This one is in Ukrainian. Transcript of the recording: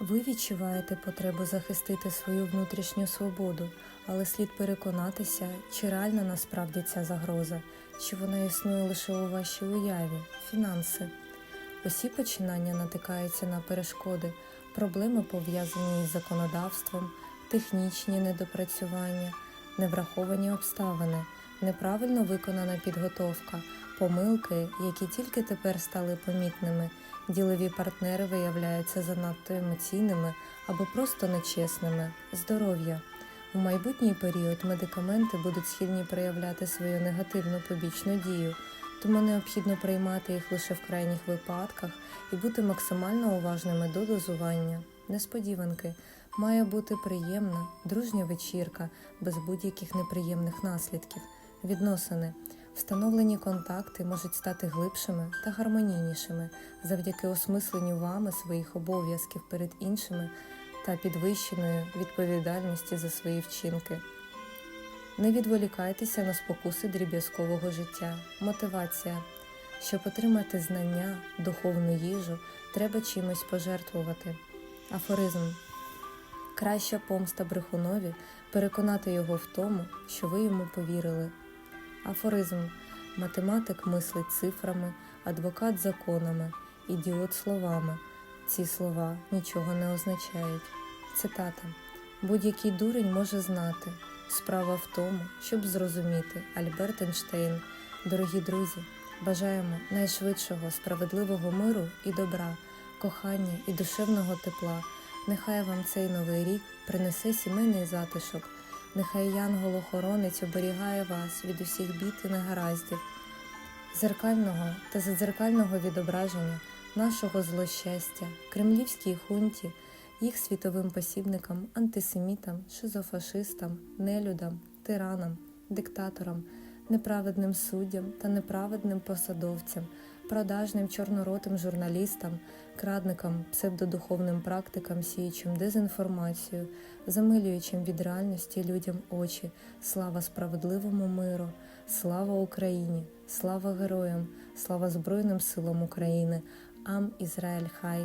Ви відчуваєте потребу захистити свою внутрішню свободу, але слід переконатися, чи реальна насправді ця загроза, чи вона існує лише у вашій уяві, фінанси. Усі починання натикаються на перешкоди, проблеми пов'язані із законодавством, технічні недопрацювання, невраховані обставини, неправильно виконана підготовка, помилки, які тільки тепер стали помітними. Ділові партнери виявляються занадто емоційними або просто нечесними. Здоров'я. У майбутній період медикаменти будуть схильні проявляти свою негативну побічну дію, тому необхідно приймати їх лише в крайніх випадках і бути максимально уважними до дозування. Несподіванки має бути приємна, дружня вечірка без будь-яких неприємних наслідків. Відносини. Встановлені контакти можуть стати глибшими та гармонійнішими завдяки осмисленню вами своїх обов'язків перед іншими та підвищеної відповідальності за свої вчинки. Не відволікайтеся на спокуси дріб'язкового життя. Мотивація. Щоб отримати знання, духовну їжу, треба чимось пожертвувати. Афоризм. Краща помста брехунові переконати його в тому, що ви йому повірили. Афоризм. Математик мислить цифрами, адвокат законами, ідіот словами. Ці слова нічого не означають. Цитата. Будь-який дурень може знати. Справа в тому, щоб зрозуміти Альберт Ейнштейн. Дорогі друзі, бажаємо найшвидшого справедливого миру і добра, кохання і душевного тепла. Нехай вам цей новий рік принесе сімейний затишок. Нехай янгол-охоронець оберігає вас від усіх бід і негараздів, зеркального та задзеркального відображення нашого злощастя, кремлівській хунті, їх світовим посібникам, антисемітам, шизофашистам, нелюдам, тиранам, диктаторам, неправедним суддям та неправедним посадовцям, продажним чорноротим журналістам, крадникам, псевдодуховним практикам, сіючим дезінформацію, замилюючим від реальності людям очі. Слава справедливому миру, слава Україні, слава героям, слава Збройним силам України. Ам Ізраїль Хай.